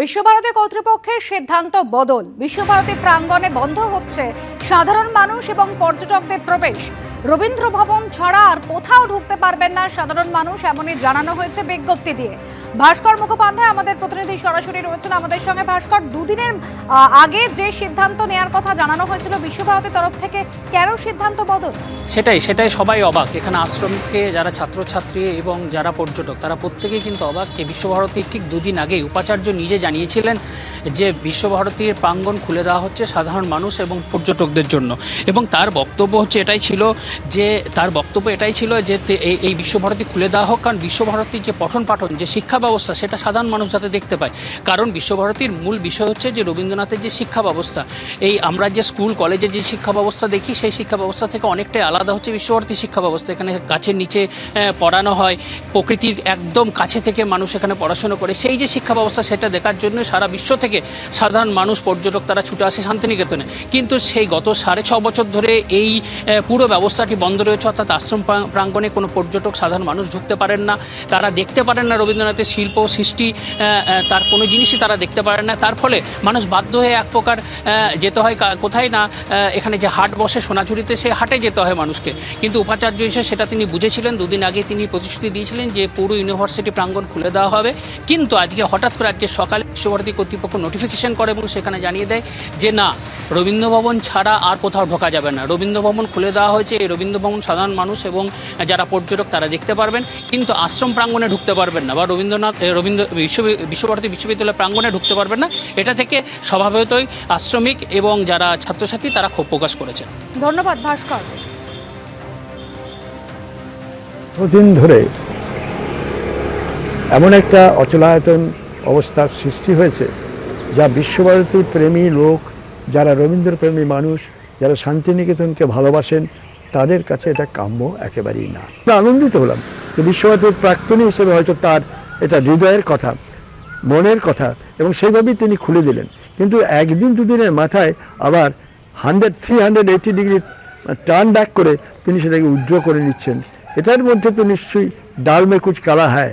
বিশ্বভারতী কর্তৃপক্ষের সিদ্ধান্ত বদল। বিশ্বভারতী প্রাঙ্গণে বন্ধ হচ্ছে সাধারণ মানুষ এবং পর্যটকদের প্রবেশ। রবীন্দ্র ভবন ছাড়া আর কোথাও ঢুকতে পারবেন না সাধারণ মানুষ, এমনই জানানো হয়েছে বিজ্ঞপ্তি দিয়ে। ভাস্কর মুখোপাধ্যায় আমাদের প্রতিনিধি সরাসরি রয়েছেন আমাদের সঙ্গে। ভাস্কর, দুদিনের আগে যে সিদ্ধান্ত নেওয়ার কথা জানানো হয়েছিল, বিশ্বভারতীর তরফ থেকে কেন সিদ্ধান্ত বদল? সেটাই সেটাই সবাই অবাক। এখানে আশ্রমকে যারা ছাত্রছাত্রী এবং যারা পর্যটক, তারা প্রত্যেকেই কিন্তু অবাক যে বিশ্বভারতী ঠিক দুদিন আগেই উপাচার্য নিজে জানিয়েছিলেন যে বিশ্বভারতীর প্রাঙ্গণ খুলে দেওয়া হচ্ছে সাধারণ মানুষ এবং পর্যটকদের জন্য। এবং তার বক্তব্য হচ্ছে এটাই ছিল যে, তার বক্তব্য এটাই ছিল যে এই বিশ্বভারতী খুলে দেওয়া হোক। কারণ বিশ্বভারতীর যে পঠন পাঠন, যে শিক্ষা ব্যবস্থা, সেটা সাধারণ মানুষ যাতে দেখতে পায়। কারণ বিশ্বভারতীর মূল বিষয় হচ্ছে যে, রবীন্দ্রনাথের যে শিক্ষা ব্যবস্থা, এই আমরা যে স্কুল, কলেজে যে শিক্ষা ব্যবস্থা দেখি, সেই শিক্ষা ব্যবস্থা থেকে অনেকটাই আলাদা হচ্ছে বিশ্বভারতী শিক্ষা ব্যবস্থা। এখানে গাছের নিচে পড়ানো হয়, প্রকৃতির একদম কাছে থেকে মানুষ এখানে পড়াশোনা করে। সেই যে শিক্ষা ব্যবস্থা, সেটা দেখার জন্য সারা বিশ্ব থেকে সাধারণ মানুষ, পর্যটক, তারা ছুটে আসে শান্তিনিকেতনে। কিন্তু সেই গত সাড়ে ছ বছর ধরে এই পুরো ব্যবস্থাটি বন্ধ রয়েছে, অর্থাৎ আশ্রম প্রা- প্রাঙ্গণে কোনো পর্যটক, সাধারণ মানুষ ঢুকতে পারেন না। তারা দেখতে পারেন না রবীন্দ্রনাথের শিল্প সৃষ্টি তার কোনো জিনিসই তারা দেখতে পারেন না। তার ফলে মানুষ বাধ্য হয়ে এক প্রকার যেতে হয় কোথায় না এখানে যে হাট বসে সোনাঝুরিতে, সে হাটে যেতে হয় মানুষকে। কিন্তু উপাচার্য হিসেবে সেটা তিনি বুঝেছিলেন, দুদিন আগে তিনি প্রতিশ্রুতি দিয়েছিলেন যে পুরো ইউনিভার্সিটি প্রাঙ্গণ খুলে দেওয়া হবে। কিন্তু আজকে হঠাৎ করে আজকে সকালে বিশ্বভারতী কর্তৃপক্ষ নোটিফিকেশন করে এবং সেখানে জানিয়ে দেয় যে, না, রবীন্দ্রভবন ছাড়া আর কোথাও ঢোকা যাবে না। রবীন্দ্রভবন খুলে দেওয়া হয়েছে। এই রবীন্দ্রভবন সাধারণ মানুষ এবং যারা পর্যটক তারা দেখতে পারবেন কিন্তু আশ্রম প্রাঙ্গণে ঢুকতে পারবেন না বা রবীন্দ্রনাথ রবীন্দ্র বিশ্ব বিশ্বভারতী বিশ্ববিদ্যালয় প্রাঙ্গণে ঢুকতে পারবেন না। এটা থেকে স্বভাবতই আশ্রমিক এবং যারা ছাত্রছাত্রী তারা ক্ষোভ প্রকাশ করেছেন। ধন্যবাদ ভাস্কর। দিন ধরে এমন একটা অচলায়তন অবস্থার সৃষ্টি হয়েছে যা বিশ্বভারতী প্রেমী লোক যারা রবীন্দ্রপ্রেমী মানুষ, যারা শান্তিনিকেতনকে ভালোবাসেন, তাদের কাছে এটা কাম্য একেবারেই না। আনন্দিত হলাম যে বিশ্বভারতীর প্রাক্তনী হিসেবে হয়তো তার এটা হৃদয়ের কথা, মনের কথা এবং সেইভাবেই তিনি খুলে দিলেন। কিন্তু একদিন দুদিনের মাথায় আবার hundred, three hundred eighty degree turn back করে তিনি সেটাকে উজ্জ্বল করে নিচ্ছেন। এটার মধ্যে তো নিশ্চয়ই ডাল কুচ কালা হ্যায়।